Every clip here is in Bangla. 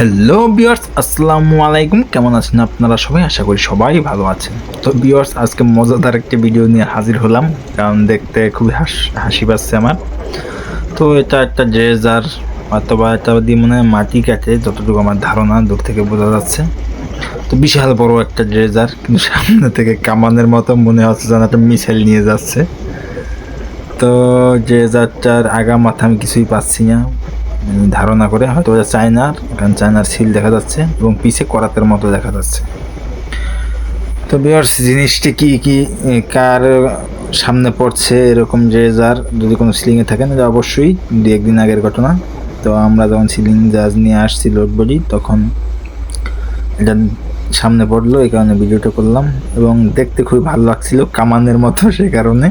হ্যালো বিয়ার্স আসসালামু আলাইকুম। কেমন আছেন আপনারা সবাই? আশা করি সবাই ভালো আছেন। তো বিয়ার্স আজকে মজাদার একটি ভিডিও নিয়ে হাজির হলাম, কারণ দেখতে খুবই হাস, হাসি পাচ্ছে আমার। তো, এটা একটা ড্রেজার অথবা এটা দিয়ে মনে হয় মাটি কাটে, যতটুকু আমার ধারণা, দূর থেকে বোঝা যাচ্ছে। তো, বিশাল বড় একটা ড্রেজার কিন্তু সামনে থেকে কামানের মতো মনে হচ্ছে যেন একটা মিসাইল নিয়ে যাচ্ছে। তো ড্রেজারটার আগা মাথা আমি কিছুই পাচ্ছি না। ধারণা করে হয়তো চায়নার, কারণ চায়নার সিল দেখা যাচ্ছে এবং পিছে করাতের মতো দেখা যাচ্ছে। তো বিয়ার্স জিনিসটি কি কি, কার সামনে পড়ছে এরকম যে যার যদি কোনো সিলিংয়ে থাকে না অবশ্যই দু একদিন আগের ঘটনা। তো আমরা যখন সিলিং জাহাজ নিয়ে আসছি লোড বডি তখন এটা সামনে পড়ল, এই কারণে ভিডিওটা করলাম। এবং দেখতে খুবই ভালো লাগছিল, কামানের মতো সে কারণে।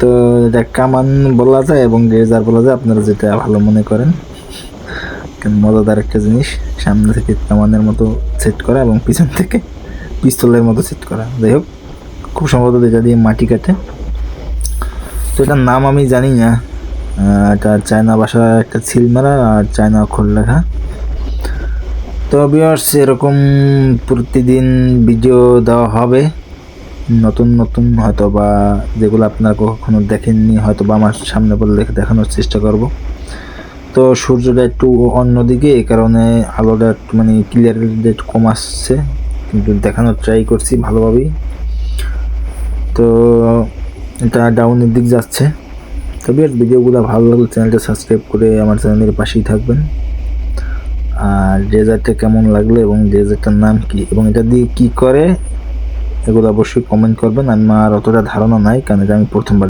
তো এটা কামান বলা যায় এবং রেজার বলা যায়, আপনারা যেটা ভালো মনে করেন। মজাদার একটা জিনিস, সামনে থেকে কামানের মতো সেট করা এবং পিছন থেকে পিস্তলের মতো সেট করা। যাই হোক, খুব সম্ভবত এটা দিয়ে মাটি কাটে। তো এটার নাম আমি জানি না। এটা চায়না ভাষা একটা ছিল মারা, আর চায়না অক্ষর লেখা। তো বিয়ার্স এরকম প্রতিদিন ভিডিও দেওয়া হবে। নতুন নতুন হয়তো বা যেগুলো আপনারা কখনো দেখেননি হয়তো বা আমার সামনে বলে দেখে দেখানোর চেষ্টা করব। তো সূর্যটা একটু অন্যদিকে, এই কারণে আলোটা একটু মানে ক্লিয়ারিটি একটু কম আসছে, কিন্তু দেখানোর ট্রাই করছি ভালোভাবেই। তো এটা ডাউনের দিক যাচ্ছে। তবে এর ভিডিওগুলো ভালো লাগলে চ্যানেলটা সাবস্ক্রাইব করে আমার চ্যানেলের পাশেই থাকবেন। আর ডেজার্টটা কেমন লাগল এবং ডেজার্টটার নাম কি, এবং এটা দিয়ে কি করে এগুলো অবশ্যই কমেন্ট করবেন। আমার অতটা ধারণা নাই কারণ এটা আমি প্রথমবার